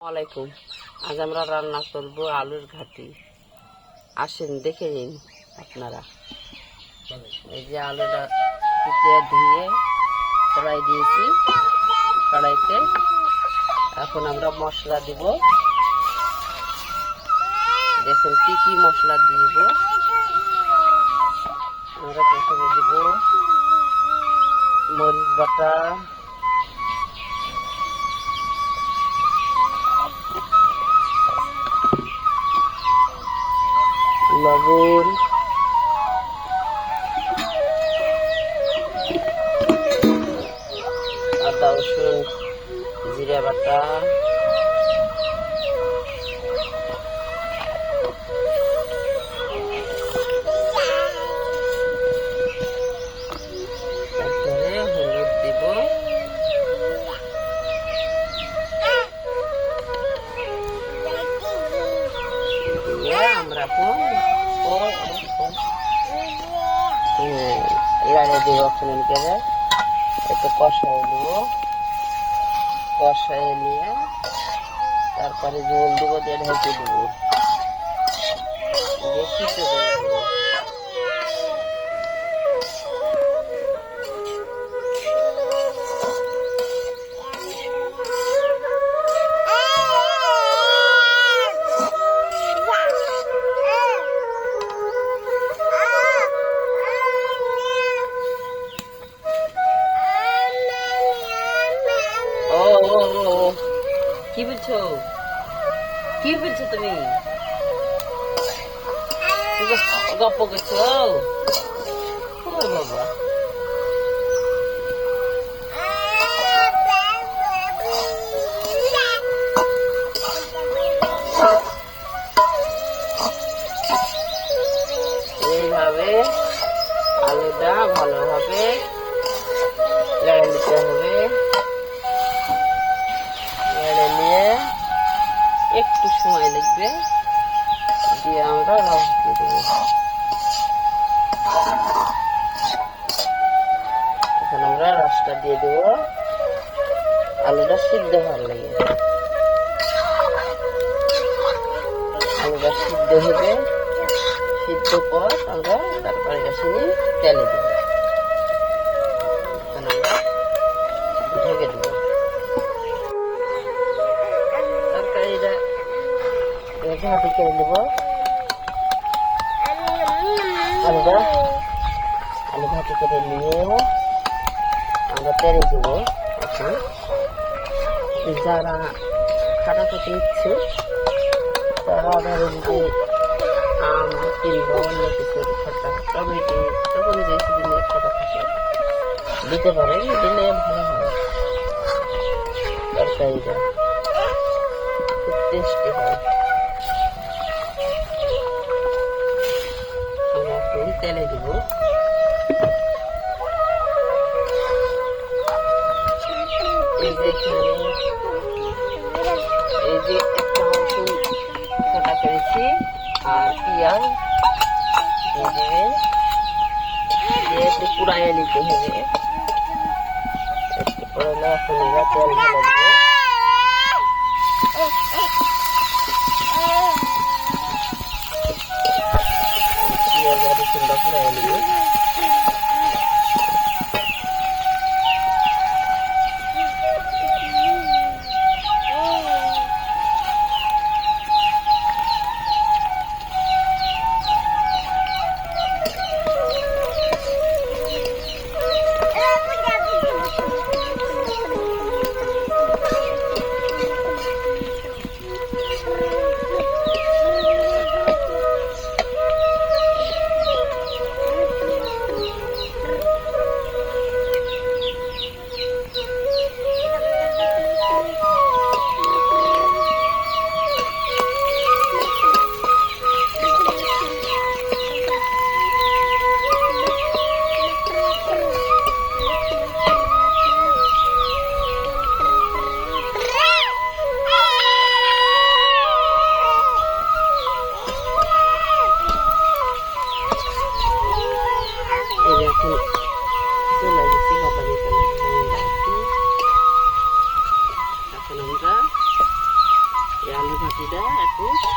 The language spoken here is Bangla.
আলাইকুম। আজ আমরা রান্না করব আলুর ঘাটি। আসেন, দেখে নিন আপনারা। এই যে আলুটা কুটিয়ে ধুয়ে কড়াই দিয়েছি কড়াইতে। এখন আমরা মশলা দিব। দেখুন কি কি মশলা দিব। আমরা প্রথমে দিব মরিচ বাটা লবণ। আদা রসুন জিরা বাটা। এড়ানে অপশন করে একটু কষাই নেব। কষাই নিয়ে তারপরে জল দেবো দিয়ে ঢেকে দেবো। দিয়ে কি বলছো? কি বলছো তুমি? গপ্প করছ? বাবা। এইভাবে আলুটা ভালোভাবে লেড়ে নিতে হবে। দিয়ে দেবো। আলুটা সিদ্ধ হওয়ার লাগে। আলুটা সিদ্ধ হবে সিদ্ধ পর আমরা তারপরে নিয়ে তেলে দেবো। ঢেকে দেবো। তরকারিটা ঘাটি করে নেব আলুটা আলু ঘাটি করে নিয়ে আমরা তেলে এখন যারা খাটা খেতে ইচ্ছে তারা ধরেন যে আম কিনবো অন্য কিছু খাটা টমেটো তখন যে সিজনের খাটা থাকে। দিতে পারেন দিলে ভালো হয়। তরকারিটা খুব টেস্টি হয়। আমরা তেলে দিব। এই যে এখানে এই যে একটা রসুন কাটা করেছি আর পেঁয়াজ দেবেন দিয়ে একটু পুড়াইয়ে নিতে হবে একটু পুরালে এখন এবার তেল ঢেলে আলুর